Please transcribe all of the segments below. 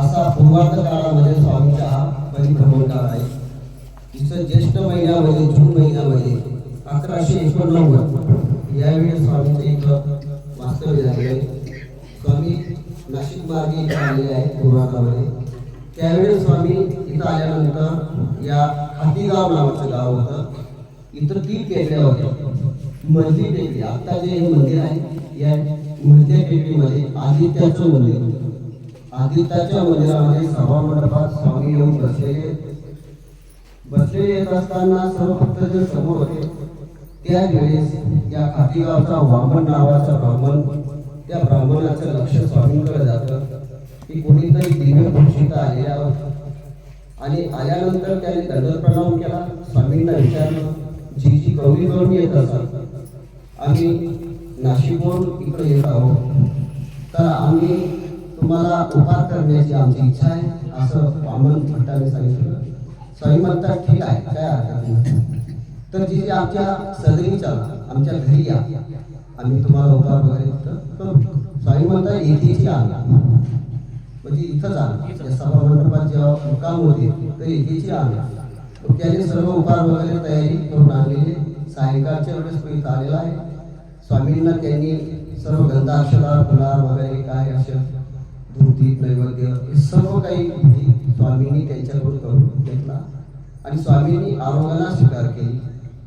असा पूर्वार्ध काळामध्ये स्वामींचा हा परिभ्रमण आहे. तिचं ज्येष्ठ महिन्यामध्ये जून महिन्यामध्ये अकराशे एकोणनव्वद यावेळी स्वामींचं एक वास्तव्य झाले. स्वामी नाशिक मार्गे इथं आलेले आहेत पूर्वार्धामध्ये त्यावेळेस स्वामी इथं आल्यानंतर या हातीगाव नावाचं गाव होतं. इथं तीन टेकड्या होत्या. मधली टेकडी आता जे हे मंदिर आहे या मधल्या टेकडीमध्ये आदित्याचं मंदिर होतं. आदित्याच्या मंदिरामध्ये सभा मंडपात स्वामी येऊन बसलेले बसलेले येत असताना सर्व जे समोर होते. त्यावेळेस या खातीगावचा वामन नावाचा ब्राह्मण त्या ब्राह्मणाचं लक्ष स्वामींकडे जातं. की कोणीतरी दिव्य पुरुषित आलेला होता. आणि आल्यानंतर त्याने दंडल प्रणाम केला. स्वामींना विचारलं जी जी गौरी करून येत असत आम्ही नाशिकहून इकडे येत आहोत. तर आम्ही तुम्हाला उपहार करण्याची आमची इच्छा आहे. असं वामन भट्टाने सांगितलं स्वामी म्हणतात ठीक आहे काय हरकत नाही. तर जिथे आमच्या सदरी चला आमच्या घरी या. आम्ही तुम्हाला उपहार वगैरे तिथं करू स्वामी म्हणतात येथेची म्हणजे इथंच आला या सभा मंडपात जेव्हा मुकाम होते तर येथेची आला त्याने सर्व उपहार वगैरे तयारी करून आणलेले. सायंकाळच्या वेळेस तो इथं आलेला आहे. स्वामींना त्यांनी सर्व गंधाक्षरा फुलार वगैरे काय असं धोती नैवेद्य हे सर्व काही विधी स्वामींनी त्यांच्याकडून करून घेतला. आणि स्वामींनी आरोग्याला स्वीकार केली.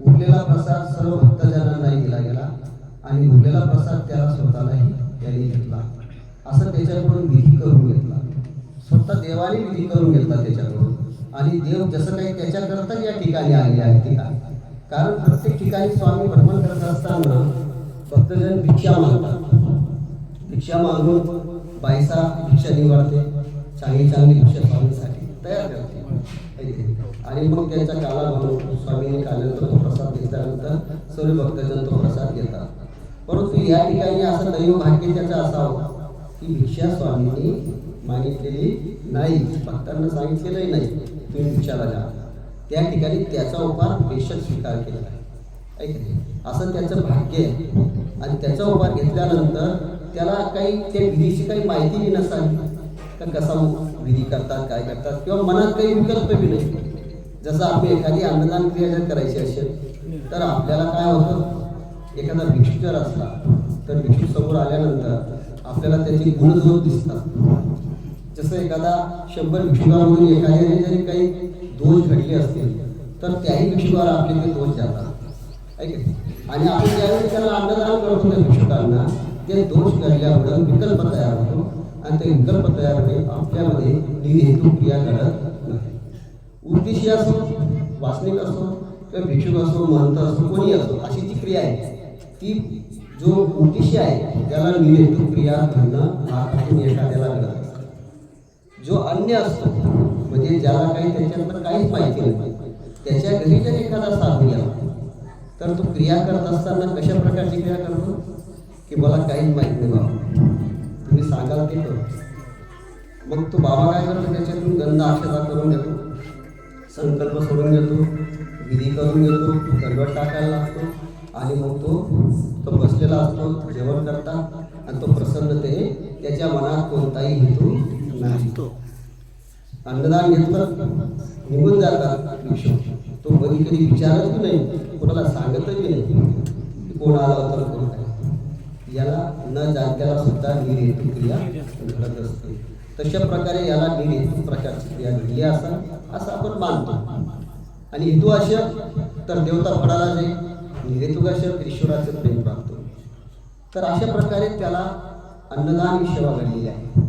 उरलेला प्रसाद सर्व भक्तजनांनाही दिला गेला आणि उरलेला प्रसाद त्याला स्वतःलाही त्यांनी घेतला. असं त्याच्याकडून विधी करून घेतला. स्वतः देवाने विधी करून घेतला त्याच्याकडून. आणि देव जसं काही त्याच्याकरता या ठिकाणी आले आहे ठिकाणी कारण प्रत्येक ठिकाणी स्वामी भ्रमण करत असताना भक्तजन भिक्षा मागतात. भिक्षा मागून बाईसा भिक्षा वाढते. चांगली चांगली भिक्षा स्वामीसाठी तयार करते. आणि मग त्यांचा काला म्हणून स्वामीने काल्यानंतर तो प्रसाद घेतल्यानंतर सर्व भक्तजन तो प्रसाद घेतात. परंतु या ठिकाणी असं दैव भाग्य त्याचं असावं की भिक्षा स्वामींनी मागितलेली नाही. भक्तांना सांगितलेलंही नाही. तुम्ही भिक्षाला जा. त्या ठिकाणी त्याचा उपार बेशक स्वीकार केला. आहे ऐक. नाही. असं त्याचं भाग्य आहे. आणि त्याचा उपार घेतल्यानंतर त्याला काही त्या विधीची काही माहिती बी नसावी. का कसा विधी करतात काय करतात किंवा मनात काही विकल्प बी नाही. जसं आपण एखादी अन्नदान क्रिया जर करायची असेल तर आपल्याला काय होतं? एखादा भिक्षू जर असला तर भिक्षू समोर आल्यानंतर आपल्याला त्याची गुणदोष दिसतात. जसं एखादा शंभर भिक्षुकांमधून एखाद्याने जरी काही दोष घडले असतील तर त्याही भिक्षुकाला आपले ते दोष जातात. ऐक आणि आपण ज्यावेळी त्याला अन्नदान करतो त्या भिक्षुकांना ते दोष घडल्यामुळे विकल्प तयार होतो. आणि ते विकल्प तयार होणे आपल्यामध्ये निर्हेतू क्रिया घडत नाही. उद्देशी असो वासनिक असो किंवा भिक्षुक असो महंत असो कोणी असो अशी जी क्रिया आहे ती जो उद्देशी आहे त्याला निर्हेतू क्रिया घडणं हातातून एखाद्याला घडत असतं. जो अन्य असतो म्हणजे ज्याला काही त्याच्याबद्दल काहीच माहिती नाही त्याच्या घरी जर एखादा साधू गेला तर तो क्रिया करत असताना कशा प्रकारची क्रिया करतो? की मला काहीच माहीत नाही बाबा. तुम्ही सांगाल ते करू. मग तो बाबा काय करतो? त्याच्यातून गंध अक्षता करून घेतो संकल्प सोडून घेतो विधी करून घेतो गडबड टाकायला लागतो. आणि मग तो तो बसलेला असतो जेवण करता. आणि तो प्रसन्नतेने त्याच्या मनात कोणताही हेतू नाही. अन्नदान घेतलं निघून जातात. तो कधी कधी विचारत नाही. कोणाला सांगतही नाही. कोण आला होता? कोण न जाणत्याला सुद्धा निर्हेतू क्रिया घडत असते. तशा प्रकारे याला निर्हेतू प्रकारची क्रिया घडली असा असं आपण मानतो. आणि हेतू अशा तर देवता फळाला जे निर्हेतुक अशा ईश्वराचं प्रेम प्राप्त तर अशा प्रकारे त्याला अन्नदान ही सेवा घडलेली आहे.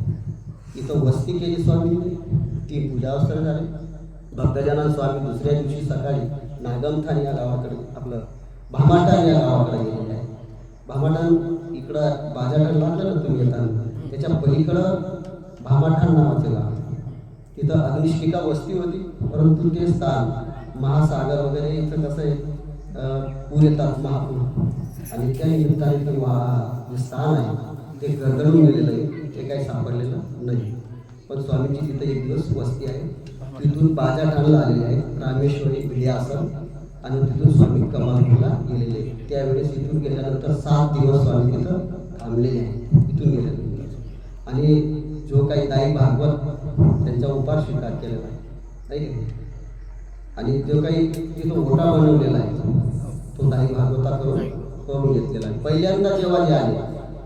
इथं वस्ती केली स्वामींनी ती पूजावस्था झाली. भक्तजना स्वामी दुसऱ्या दिवशी सकाळी नागमथान या गावाकडे आपलं भामाटान या गावाकडे गेलेले आहे. भामाटान इकडं बाजारकडे लागलं ना तुम्ही येताना त्याच्या पलीकडं भामाठाण नावाचं गाव आहे. तिथं अग्निष्टिका वस्ती होती परंतु ते स्थान महासागर वगैरे इथं कसं आहे पूर येतात महापूर. आणि त्या निमित्ताने ते महा जे स्थान आहे ते गरगडून गेलेलं आहे. ते काही सापडलेलं नाही. पण स्वामींची तिथं एक दिवस वस्ती आहे. तिथून बाजा ठाणला आलेले आहे. रामेश्वरी विद्यासन आणि तिथून स्वामी कमालपूरला गेलेले. त्यावेळेस इथून गेल्यानंतर सात दिवस स्वामी तिथं थांबलेले आहेत. इथून गेल्यानंतर आणि जो काही दाई भागवत उपहार स्वीकार केलेला आहे? आणि जो काही तिथं ओटा बनवलेला आहे तो काही भागवता करून करून घेतलेला आहे. पहिल्यांदा जेव्हा जे आले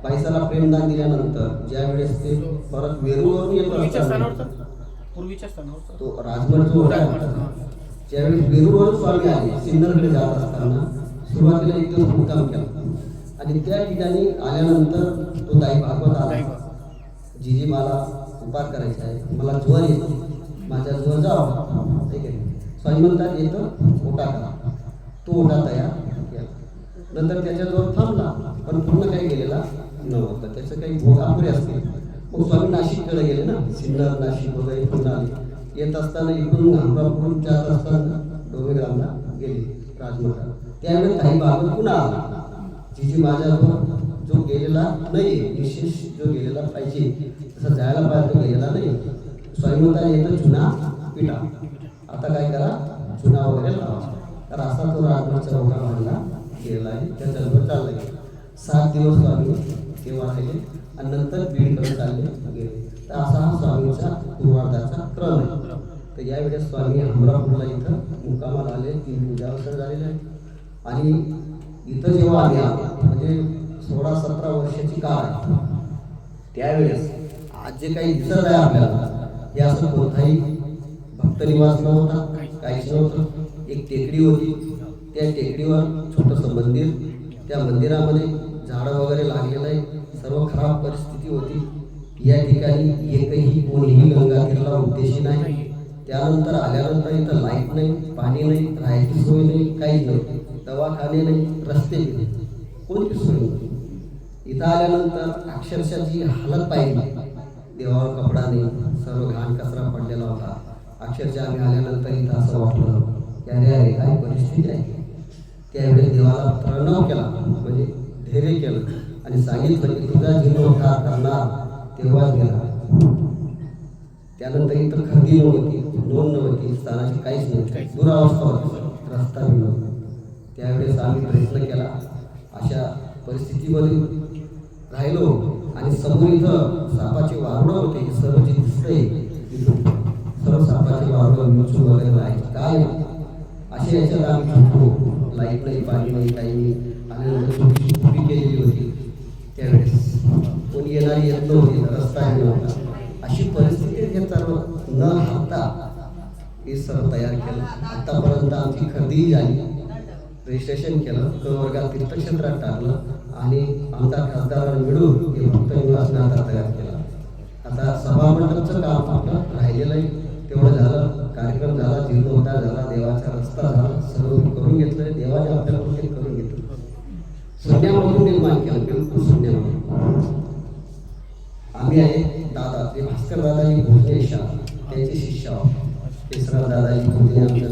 पैसाला प्रेमदान दिल्यानंतर ज्या वेळेस ते परत वेरूळवरून येत असताना तो राजगड जो होता. ज्यावेळी बिरुवर स्वामी आले सिन्नरकडे जात असताना सुरुवातीला एक दिवस मुक्काम केला आणि त्या ठिकाणी आल्यानंतर तो दाई भागवत आला. जीजी मला उपार करायचा आहे. मला ज्वर येतो. माझ्या ज्वर जावं ठीक आहे. स्वामी म्हणतात येतं ओटा करा तो ओटा तयार. केला नंतर त्याच्याजवळ थांबला पण पूर्ण काही गेलेला नव्हता. त्याचं काही भोग अपुरे असतील. मग स्वामी नाशिककडे गेले ना. सिन्नर नाशिक वगैरे पुन्हा आले. येत असताना इकडून अमरापूर जात असताना डोमेग्रामला गेले राजमहाराज त्यावेळेस काही बाबत पुन्हा आला. जिजी माझ्याजवळ जो गेलेला नाही विशेष जो गेलेला पाहिजे तसा जायला पाहिजे तो गेलेला नाही स्वयंता येतं चुना पिठा. आता काय करा? चुना वगैरे लावा. तर असा तो राजमाचा रोगा गेलेला आहे. त्या जन्म चालला गेला. सात दिवस स्वामी तेव्हा राहिले आणि नंतर बीडकडे चालले गेले. तर असा हा स्वामीचा पूर्वार्धाचा क्रम आहे. तर यावेळेस स्वामी अमरापूरला इथं मुक्कामाला आले तीन पूजावसर झालेले आहे आणि इथं जेव्हा आले म्हणजे सोळा सतरा वर्षाची काळ आहे. त्यावेळेस आज जे काही दिसत आहे आपल्याला हे असं कोणताही भक्तनिवास नव्हता काहीच नव्हतं. एक टेकडी होती. त्या टेकडीवर छोटंसं मंदिर. त्या मंदिरामध्ये झाडं वगैरे लागलेलं आहे. सर्व खराब परिस्थिती होती. या ठिकाणी एकही कोणीही गंगातीरला उद्देशी नाही. त्यानंतर आल्यानंतर इथं लाइट नाही पाणी नाही राहायची सोय नाही काही नाही. दवाखाने नाही रस्ते नाही. कोणती सोय नाही. इथं आल्यानंतर अक्षरशः जी हालत पाहिली देवावर कपडा नाही सर्व घाण कचरा पडलेला होता. अक्षरशः आम्ही आल्यानंतर इथं असं वाटलं की अरे अरे काय परिस्थिती आहे? त्यावेळेस देवाला प्रणव केला म्हणजे धैर्य केलं आणि सांगितलं की तुझा जीर्णोद्धार करणार. तेव्हाच गेला. त्यानंतर इथं खरेदी नव्हती नोंद नव्हती स्थानाची काहीच नव्हती. दुरावस्था होती. रस्ता बी नव्हता त्यावेळेस आम्ही प्रयत्न केला. अशा परिस्थितीमध्ये राहिलो आणि समोर इथं सापाचे वारुडं होते. हे सर्व जे दिसतंय सर्व सापाचे वारुडं मिरचू वगैरे राहायचे काय अशा याच्यात आम्ही थांबलो लाइट नाही पाणी नाही काही नाही. आणि केलेली होती त्यावेळेस. कोणी येणार येत नव्हती रस्ता नव्हता अशी परिस्थिती हे सर्व न हाता हे सर्व तयार केलं. आतापर्यंत आमची खरेदी झाली. रजिस्ट्रेशन केलं क वर्गात तीर्थक्षेत्रात टाकलं आणि आमचा खासदार मिळून हे भक्त निवास नाता तयार केला. आता सभामंडपचं काम आपलं राहिलेलं आहे. तेवढं झालं कार्यक्रम झाला जीर्णोद्धार झाला देवाचा रस्ता झाला सर्व करून घेतलं. देवाने आपल्याला करून घेतलं? शून्यामधून निर्माण केलं बिलकुल शून्यामधून आम्ही आहे. दादा ते भास्कर दादाजी भोजने शाह त्यांचे शिष्य आहोत. केसरा दादाजी भोजने आमच्या